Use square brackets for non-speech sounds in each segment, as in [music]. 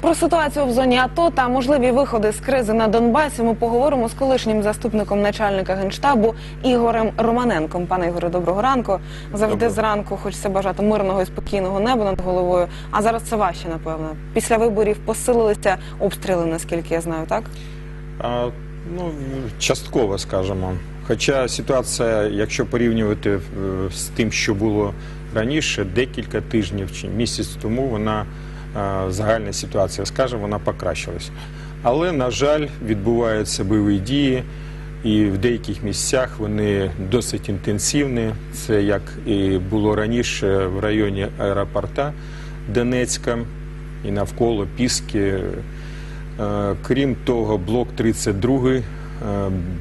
Про ситуацію в зоні АТО та можливі виходи з кризи на Донбасі ми поговоримо з колишнім заступником начальника генштабу Ігорем Романенком. Пане Ігоре, доброго ранку. Завжди Доброго. зранку хочеться бажати мирного і спокійного неба над головою. А зараз це важче, напевно. Після виборів посилилися обстріли, наскільки я знаю, так? А, ну, частково, скажімо. Хоча ситуація, якщо порівнювати е, з тим, що було раніше, декілька тижнів чи місяць тому, вона загальна ситуація, скажімо, вона покращилась. Але, на жаль, відбуваються бойові дії, і в деяких місцях вони досить інтенсивні. Це як і було раніше в районі аеропорта Донецька і навколо Піски. Е, Крім того, блок 32 е,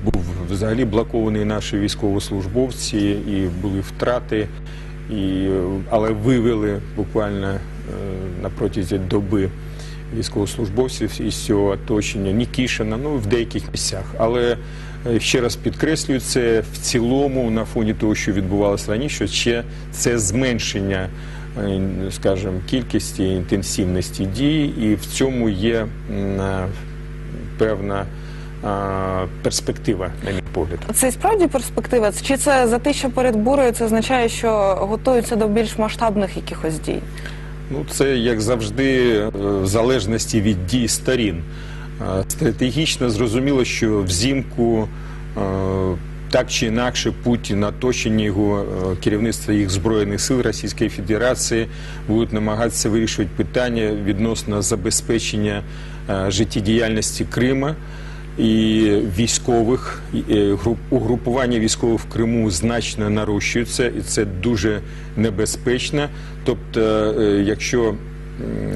був взагалі блокований наші військовослужбовці, і були втрати, е, але вивели буквально е, на протязі доби військовослужбовців із цього оточення, Нікішина, ну в деяких місцях. Але е, ще раз підкреслюю, це в цілому на фоні того, що відбувалося раніше, ще це зменшення е, скажімо, кількості інтенсивності дій, і в цьому є е, певна е, перспектива, на мій погляд. Це і справді перспектива? Чи це за те, що перед бурею це означає, що готуються до більш масштабних якихось дій? Ну, це як завжди, е, в залежності від дій сторін. Е, Стратегічно зрозуміло, що взимку е, так чи інакше Путін, оточення його керівництва їх збройних сил Російської Федерації будуть намагатися вирішувати питання відносно забезпечення життєдіяльності Крима. І військових е, груп- угрупування військових в Криму значно нарощується, і це дуже небезпечно. Тобто, е, якщо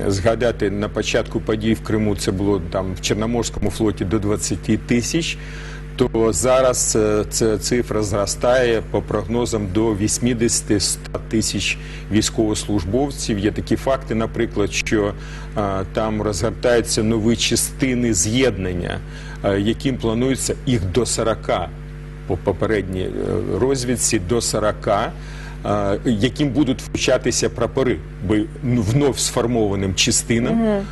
згадати на початку подій в Криму, це було там в Чорноморському флоті до 20 тисяч. То зараз е, ця цифра зростає по прогнозам до 80-100 тисяч військовослужбовців. Є такі факти, наприклад, що е, там розгортаються нові частини з'єднання, яким планується їх до 40 по попередній е, розвідці до 40, е, яким будуть включатися прапори, бо вновь сформованим частинам е,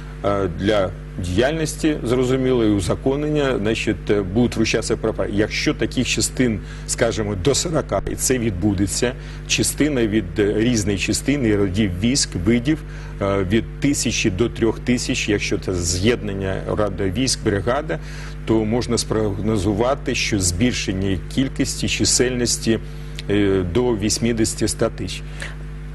для діяльності зрозуміло і узаконення, значить, е, будуть вручатися прапори. Якщо таких частин, скажімо, до 40, і це відбудеться, частина від е, різної частини родів військ, видів е, від тисячі до трьох тисяч, якщо це з'єднання рада військ, бригада, то можна спрогнозувати, що збільшення кількості чисельності до 80-100 тисяч.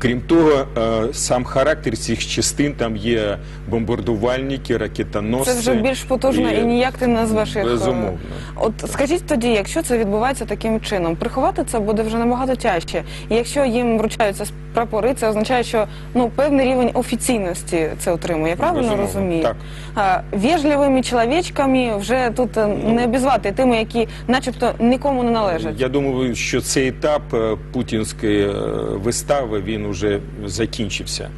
Крім того, е, сам характер цих частин там є бомбардувальники, ракетоносці. Це вже більш потужно і ніяк ти не назвеш їх. е, Безумовно. От скажіть тоді, якщо це відбувається таким чином, приховати це буде вже набагато тяжче. І якщо їм вручаються прапори, це означає, що ну певний рівень офіційності це отримує. Я правильно Безумовно, розумію? так. А, вежливими чоловічками вже тут е, не обізвати тими, які, начебто, нікому не належать. Я думаю, що цей етап путінської вистави він уже закінчився.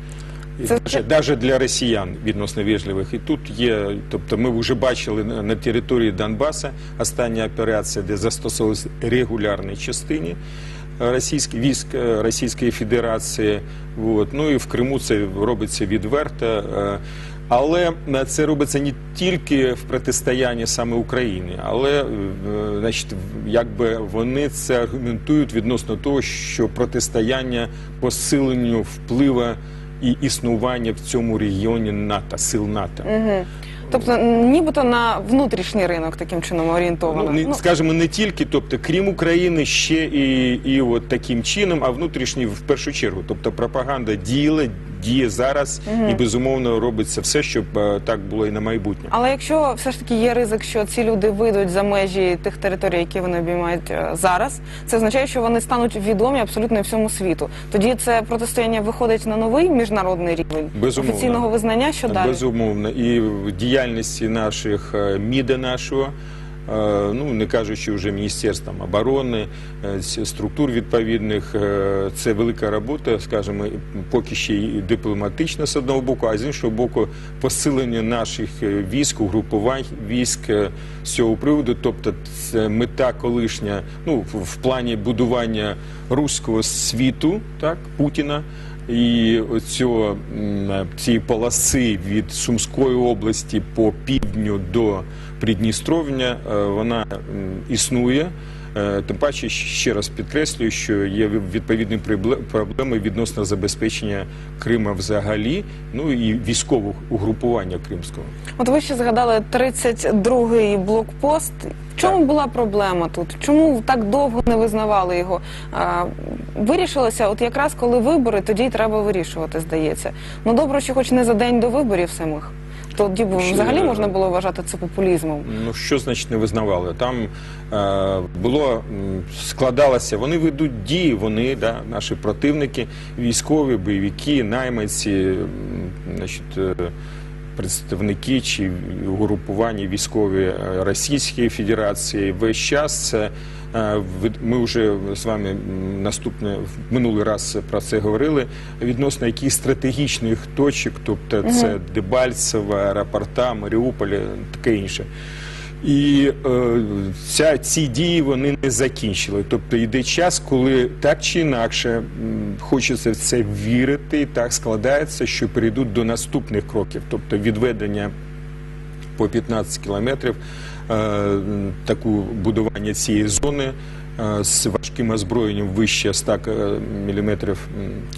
Це навіть для росіян відносно вежливих. І тут є, тобто ми вже бачили на території Донбаса остання операція, де застосовувалися регулярні частини е, російських військ е, Російської Федерації. От. Ну і в Криму це робиться відверто. Але е, це робиться не тільки в протистоянні саме України, але е, значить, якби вони це аргументують відносно того, що протистояння посиленню впливу і існування в цьому регіоні НАТО, сил НАТО. Угу. Тобто, нібито на внутрішній ринок таким чином орієнтовано. Ну, не, скажімо, не тільки, тобто, крім України, ще і, і от таким чином, а внутрішній в першу чергу. Тобто пропаганда діяла, діє зараз і безумовно робиться все, щоб е, так було і на майбутнє. Але якщо все ж таки є ризик, що ці люди вийдуть за межі тих територій, які вони обіймають е, зараз, це означає, що вони стануть відомі абсолютно всьому світу. Тоді це протистояння виходить на новий міжнародний рівень Безумовно. офіційного визнання. Що далі? Безумовно. І в діяльності наших е, МІДа нашого, ну не кажучи вже Міністерством оборони, е, структур відповідних, е, це велика робота, скажімо, поки ще і дипломатична з одного боку, а з іншого боку, посилення наших е, військ, угрупувань військ е, з цього приводу. Тобто, це мета колишня, ну в, плані будування руського світу, так Путіна. І оцього, цієї полоси від Сумської області по півдню до Придністров'я е, вона існує. Е, Тим паче, ще раз підкреслюю, що є відповідні проблеми відносно забезпечення Крима взагалі, ну і військового угрупування кримського. От ви ще згадали 32-й блокпост. В чому Так. була проблема тут? Чому так довго не визнавали його? А, вирішилося, от якраз коли вибори, тоді й треба вирішувати, здається. Ну добре, що хоч не за день до виборів самих. Тоді б взагалі можна було вважати це популізмом. Ну що значить не визнавали? Там е, було складалося, вони ведуть дії, вони да, наші противники, військові, бойовики, найманці, значить. е, Представники чи угрупування військові е, Російської Федерації весь час це е, ми вже з вами наступне в минулий раз про це говорили. Відносно яких стратегічних точок, тобто це Дебальцево, аеропорта, Маріуполя, таке інше. І е, ця, ці дії вони не закінчили. Тобто йде час, коли так чи інакше хочеться в це вірити, і так складається, що перейдуть до наступних кроків, тобто відведення по 15 кілометрів, е, таку будування цієї зони е, з важким озброєнням вище 100 мм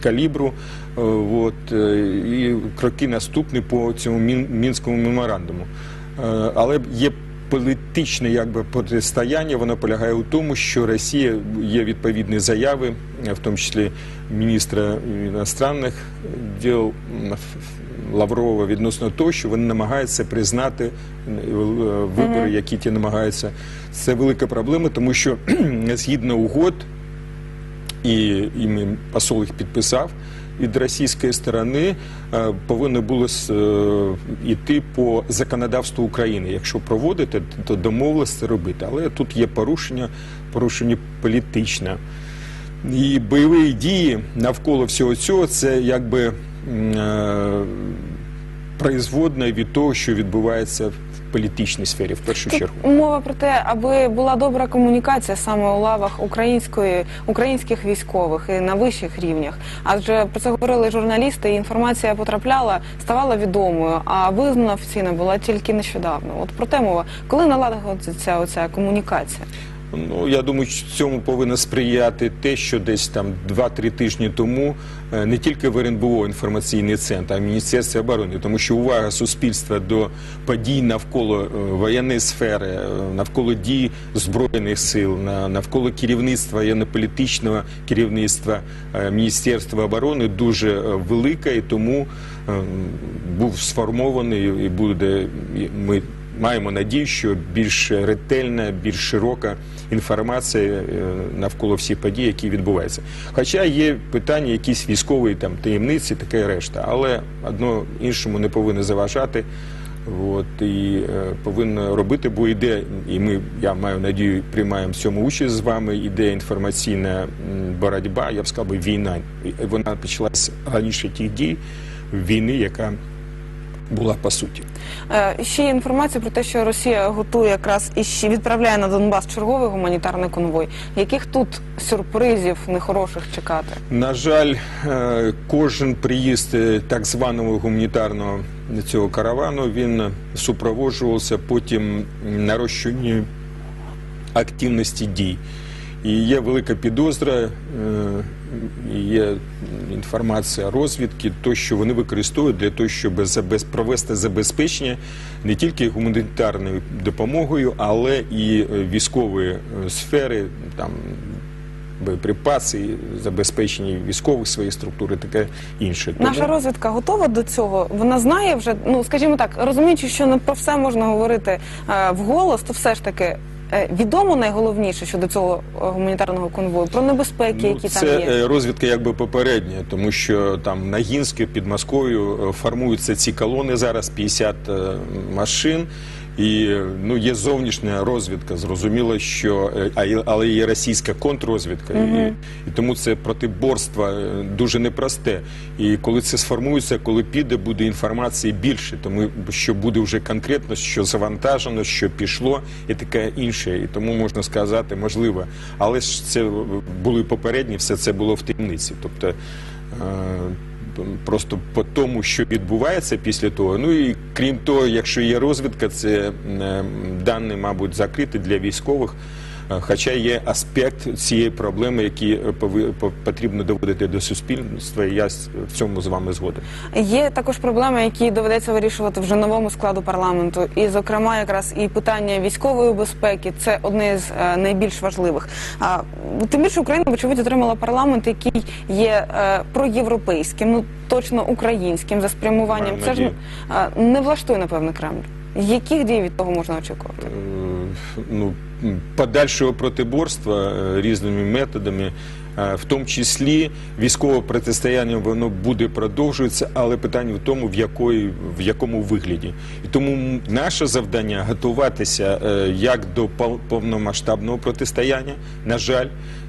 калібру. Е, От, е, і кроки наступні по цьому мінському меморандуму. Е, Але є політичне якби протистояння, воно полягає у тому, що Росія є відповідні заяви, в тому числі міністра іностранних діл Лаврова відносно того, що вони намагаються признати е, вибори, які ті намагаються. Це велика проблема, тому що згідно угод, і, і посол їх підписав. Від російської сторони е, повинно було е, йти по законодавству України. Якщо проводити, то домовилися це робити. Але тут є порушення, порушення політичне. І бойові дії навколо всього цього це якби е, від того, що відбувається в політичній сфері, в першу Тут чергу. мова про те, аби була добра комунікація саме у лавах української українських військових і на вищих рівнях. Адже про це говорили журналісти, і інформація потрапляла, ставала відомою, а визнана офіційно була тільки нещодавно. От про те мова, коли наладиться оця комунікація? Ну я думаю, що цьому повинно сприяти те, що десь там 2-3 тижні тому е, не тільки в РНБО інформаційний центр, а й Міністерство оборони, тому що увага суспільства до подій навколо е, воєнної сфери, е, навколо дій збройних сил, навколо керівництва воєнно-політичного керівництва Міністерства оборони дуже велика, і тому був сформований і буде ми маємо надію, що більш ретельна, більш широка інформація е, навколо всіх подій, які відбуваються. Хоча є питання, якісь військові там таємниці, таке решта, але одно іншому не повинно заважати. От і е, повинно робити, бо йде, і ми, я маю надію, приймаємо в цьому участь з вами. Іде інформаційна боротьба, я б сказав, війна. Вона почалася раніше тих дій війни, яка була по суті. Е, Ще є інформація про те, що Росія готує якраз і ще відправляє на Донбас черговий гуманітарний конвой. Яких тут сюрпризів нехороших чекати? На жаль, е, кожен приїзд е, так званого гуманітарного цього каравану він супроводжувався потім нарощуванням активності дій. І є велика підозра, е, є інформація розвідки, то що вони використовують для того, щоб провести забезпечення не тільки гуманітарною допомогою, але і е, військової е, сфери, там боєприпаси, забезпечення військових своїх структур і таке інше. Наша розвідка готова до цього. Вона знає вже, ну скажімо так, розуміючи, що не про все можна говорити е, вголос, то все ж таки. Е, Відомо найголовніше щодо цього е, гуманітарного конвою про небезпеки, Ну, які це там є. е, розвідка якби попередня, тому що там на Гінське під Москвою формуються ці колони зараз 50 е, машин. І ну є зовнішня розвідка. Зрозуміло, що е, але є російська контррозвідка, і, і тому це протиборство е, дуже непросте. І коли це сформується, коли піде, буде інформації більше, тому що буде вже конкретно, що завантажено, що пішло, і таке інше. І тому можна сказати, можливо, але ж це були попередні, все це було в таємниці. Тобто е, Просто по тому, що відбувається після того. Ну і крім того, якщо є розвідка, це е, дані, мабуть, закриті для військових. Е, Хоча є аспект цієї проблеми, який е, потрібно доводити до суспільства, і я в цьому з вами згоден. Є також проблеми, які доведеться вирішувати вже новому складу парламенту, і, зокрема, якраз і питання військової безпеки це одне з е, найбільш важливих. Тим більше Україна, вочевидь, отримала парламент, який є проєвропейським, ну точно українським за спрямуванням. Маю Це ж надію. не влаштує напевно Кремль. Яких дій від того можна очікувати? Ну, подальшого протиборства е, різними методами, е, в тому числі військове протистояння, воно буде продовжуватися, але питання в тому, в, якої, в якому вигляді. І тому наше завдання готуватися е, як до повномасштабного протистояння, на жаль,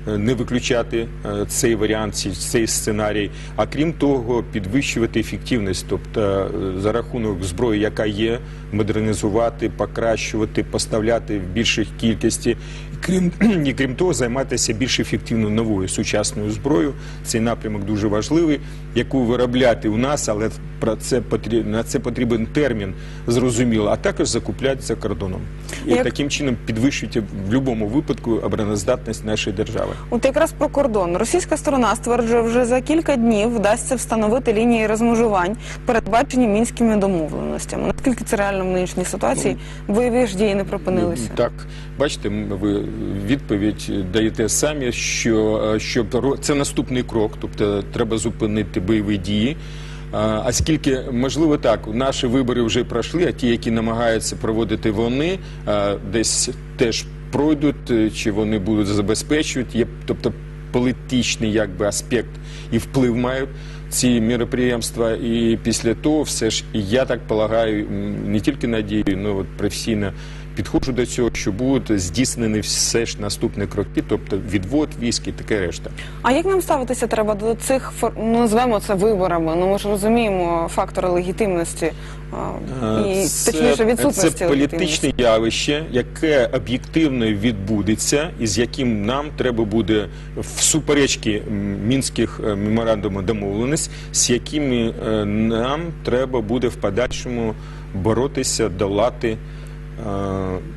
не виключати е, цей варіант, цей сценарій, а крім того, підвищувати ефективність, тобто е, за рахунок зброї, яка є, модернізувати, покращувати, поставляти в більшій кількості. Крім, [clears throat] і крім того, займатися більш ефективно новою сучасною зброєю. Цей напрямок дуже важливий, яку виробляти у нас, але про це потрібно на це потрібен термін, зрозуміло, а також закупляти за кордоном. І Як- таким чином підвищують в будь-якому випадку обороноздатність нашої держави. От якраз про кордон російська сторона стверджує, вже за кілька днів вдасться встановити лінії розмежувань, передбачені мінськими домовленостями. Наскільки це реально в нинішній ситуації? Бойові ж дії не припинилися. Так, бачите, ви відповідь даєте самі, що, е, що ро- це наступний крок, тобто треба зупинити бойові дії. А скільки можливо так, наші вибори вже пройшли, а ті, які намагаються проводити вони, десь теж пройдуть, е, чи вони будуть забезпечувати. Є, тобто політичний якби аспект і вплив мають ці міроприємства. І після того, все ж я так полагаю, не тільки надію, ну от професійно підходжу до цього, що будуть здійснені все ж наступні кроки, тобто відвод військ і таке решта. А як нам ставитися треба до цих ну, назвемо це виборами? Ну ми ж розуміємо фактори легітимності а, і Це- точніше відсутності Це політичне явище, яке об'єктивно відбудеться, і з яким нам треба буде в суперечки мінських е, меморандумів домовленість, з якими е, нам треба буде в подальшому боротися, долати.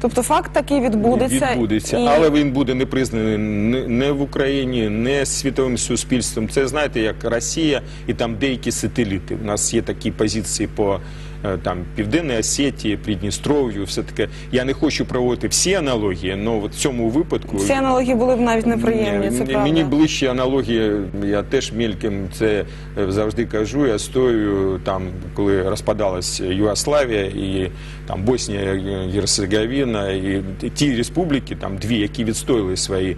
Тобто факт такий відбудеться, відбудеться, і... але він буде не признаний не- в Україні, не світовим суспільством. Це знаєте, як Росія і там деякі сателіти. У нас є такі позиції по е, там Південній Осетії, Придністров'ю, все таке. Я не хочу проводити всі аналогії, але в цьому випадку Ці аналогії були б навіть неприємні. Це правда. Мені ближчі аналогії, я теж мільком це е, завжди кажу. Я стою там, коли розпадалась Югославія і там Боснія, Герцеговіна і ті республіки, там дві, які відстояли свої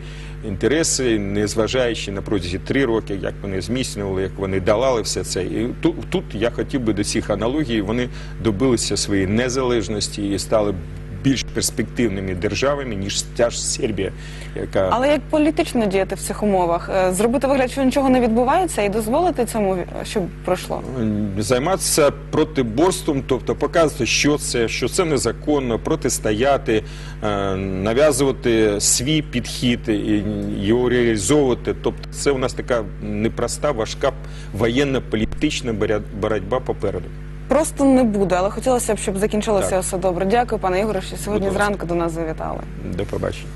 інтереси, незважаючи на протязі три роки, як вони зміцнювали, як вони долали все це. І тут, тут я хотів би до цих аналогій, вони добилися своєї незалежності і стали більш перспективними державами, ніж та ж Сербія, яка Але як політично діяти в цих умовах? Е, Зробити вигляд, що нічого не відбувається, і дозволити цьому, е, щоб пройшло? займатися протиборством, тобто показувати, що це, що це незаконно, протистояти, е, нав'язувати свій підхід і його реалізовувати. Тобто, це у нас така непроста, важка воєнно-політична боротьба попереду. Просто не буде, але хотілося б, щоб закінчилося Так. все добре. Дякую, пане Ігоре, що сьогодні Будь ласка. зранку до нас завітали. До побачення.